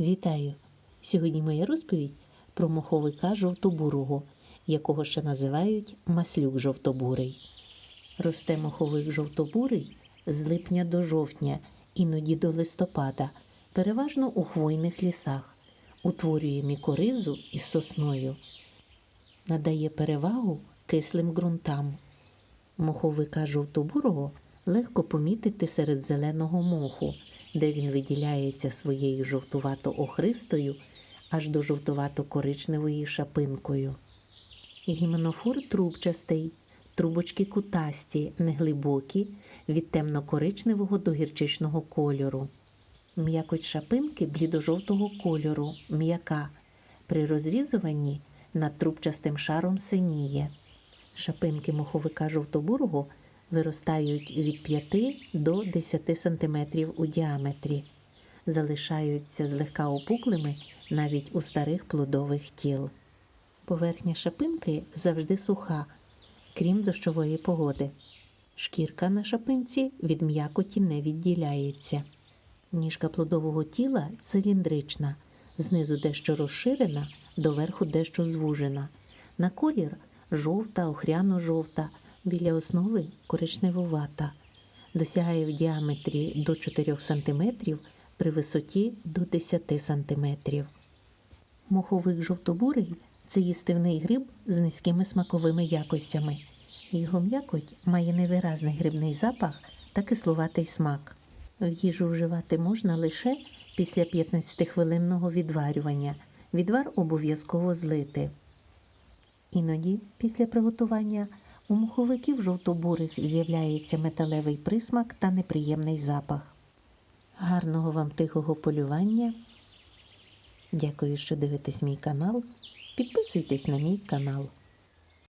Вітаю! Сьогодні моя розповідь про моховика жовтобурого, якого ще називають маслюк жовтобурий. Росте моховик жовтобурий з липня до жовтня, іноді до листопада, переважно у хвойних лісах, утворює мікоризу із сосною, надає перевагу кислим ґрунтам. Моховика жовтобурого легко помітити серед зеленого моху, де він виділяється своєю жовтувато-охристою аж до жовтувато-коричневої шапинкою. Гіменофор трубчастий, трубочки кутасті, неглибокі, від темно-коричневого до гірчичного кольору. М'якоть шапинки блідо-жовтого кольору, м'яка. При розрізуванні над трубчастим шаром синіє. Шапинки моховика жовтобурого виростають від 5 до 10 см у діаметрі, залишаються злегка опуклими навіть у старих плодових тіл. Поверхня шапинки завжди суха, крім дощової погоди. Шкірка на шапинці від м'якоті не відділяється. Ніжка плодового тіла циліндрична, знизу дещо розширена, доверху дещо звужена. На колір жовта, охряно-жовта, біля основи коричневувата. Досягає в діаметрі до 4 см, при висоті до 10 см. Моховик жовтобурий це їстивний гриб з низькими смаковими якостями. Його м'якоть має невиразний грибний запах та кислуватий смак. В їжу вживати можна лише після 15-хвилинного відварювання. Відвар обов'язково злити. Іноді, після приготування, у муховиків жовтобурих з'являється металевий присмак та неприємний запах. Гарного вам тихого полювання. Дякую, що дивитесь мій канал. Підписуйтесь на мій канал.